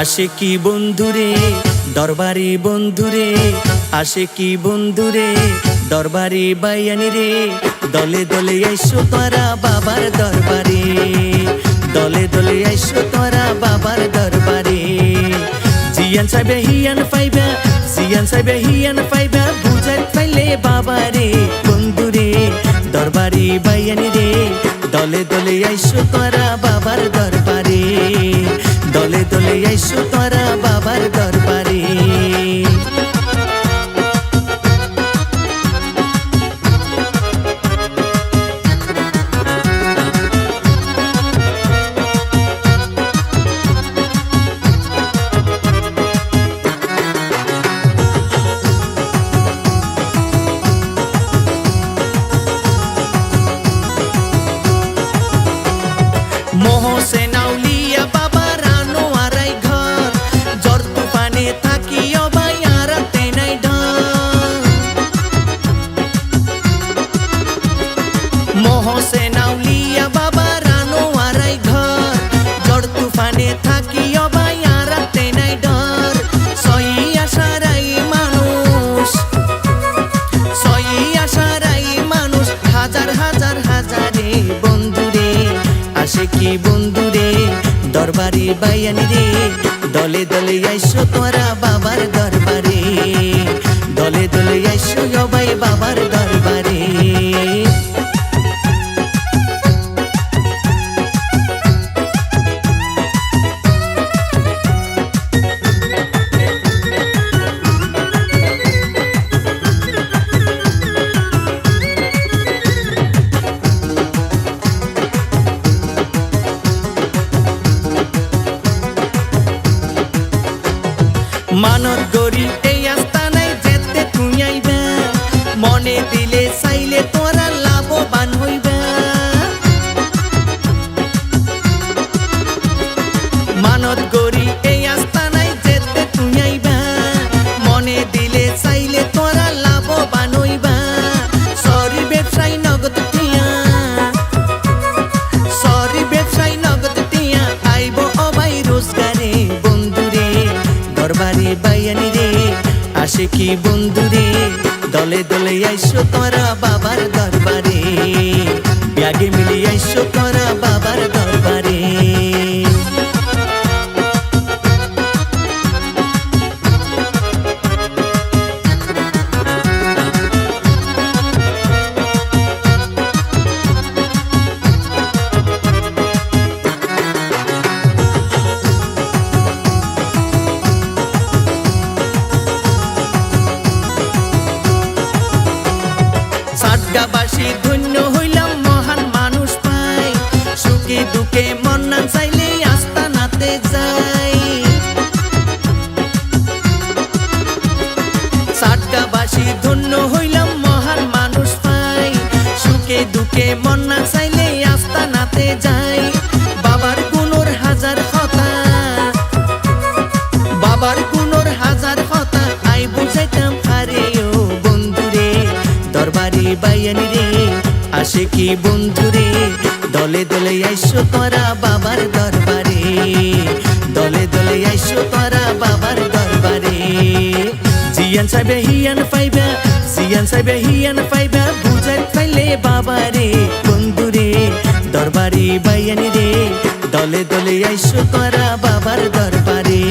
আসে কি বন্ধুরে দরবারি বন্ধুরে আসে কি বন্ধুরে দরবারি বাইয়ানি রে। দলে দলে আইসো তোরা বাবার দরবারে। দলে দলে আইসো তোরা বাবার দরবারে। জিয়ান সাহেবে হিয়ান পাইবা জিয়ান সাহেবে হিয়ান পাইবা বুঝাই পাইলে বাবারে। বন্ধুরে দরবারি বাইয়ানি রে। দলে দলে আইসো তোরা বাবার দরবারে। দলে দলে আইসো তোরা কি বন্ধুরে দরবারে বাইয়ানি রে। দলে দলে আইসো তোরা বাবার দরবারে। দলে দলে আইসো বাবার দরবারে। মানত আসে কি বন্ধুরে দলে দলে আইসো তোরা বাবার দরবারে। ব্যাগে মিলি আইসো তোরা সাতগাবাসী ধন্য হইলাম, মহান মানুষ পাই। সুখে দুঃখে মন না চাইলে আস্তানাতে যাই। সাতগাবাসী ধন্য দরবারি বাইয়ানি রে। আসে কি বন্ধুরে দলে দলে আইসো তোরা বাবার দরবারে। দলে দলে আইসো তোরা বাবার দরবারে। জিয়ান সাহেবে হিয়ান পাইবা জিয়ান সাহেবে হিয়ান পাইবা বুঝাই পাইলে বাবারে। বন্ধুরে দরবারি বাইয়ানি রে। দলে দলে আইসো তোরা বাবার দরবারে।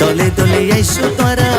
দলে দলে আইসো তোরা